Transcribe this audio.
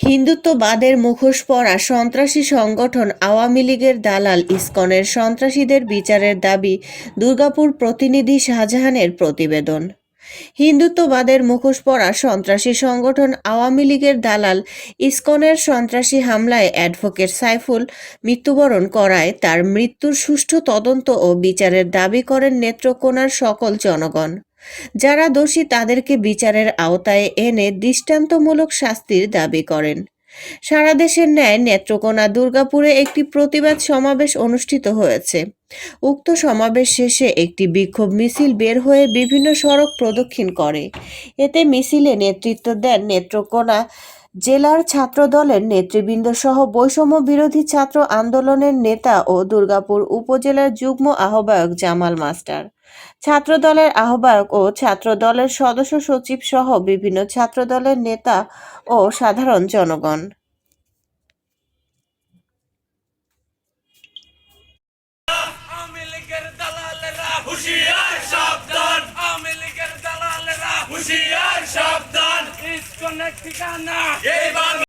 হিন্দুত্ববাদের মুখোশ পরা সন্ত্রাসী সংগঠন আওয়ামী লীগের দালাল ইসকনের সন্ত্রাসীদের বিচারের দাবি দুর্গাপুর প্রতিনিধি শাহজাহানের প্রতিবেদন। হিন্দুত্ববাদের মুখোশ পরা সন্ত্রাসী সংগঠন আওয়ামী লীগের দালাল ইসকনের সন্ত্রাসী হামলায় অ্যাডভোকেট সাইফুল মৃত্যুবরণ করায় তার মৃত্যুর সুষ্ঠু তদন্ত ও বিচারের দাবি করেন নেত্রকোনার সকল জনগণ। যারা দোষী তাদেরকে বিচারের আওতায় এনে দৃষ্টান্তমূলক শাস্তির দাবি করেন। সারা দেশের ন্যায় নেত্রকোনা দুর্গাপুরে একটি প্রতিবাদ সমাবেশ অনুষ্ঠিত হয়েছে। উক্ত সমাবেশ শেষে একটি বিক্ষোভ মিছিল বের হয়ে বিভিন্ন সড়ক প্রদক্ষিণ করে। এতে মিছিলে নেতৃত্ব দেন নেত্রকোনা জেলার ছাত্রদলের নেতৃবৃন্দ সহ বৈষম্য বিরোধী ছাত্র আন্দোলনের নেতা ও দুর্গাপুর উপজেলার যুগ্ম আহ্বায়ক জামাল মাস্টার। ছাত্রদলের আহ্বায়ক ও ছাত্রদলের সদস্য সচিব সহ বিভিন্ন ছাত্রদলের নেতা ও সাধারণ জনগণ। Conexicana. Yeah,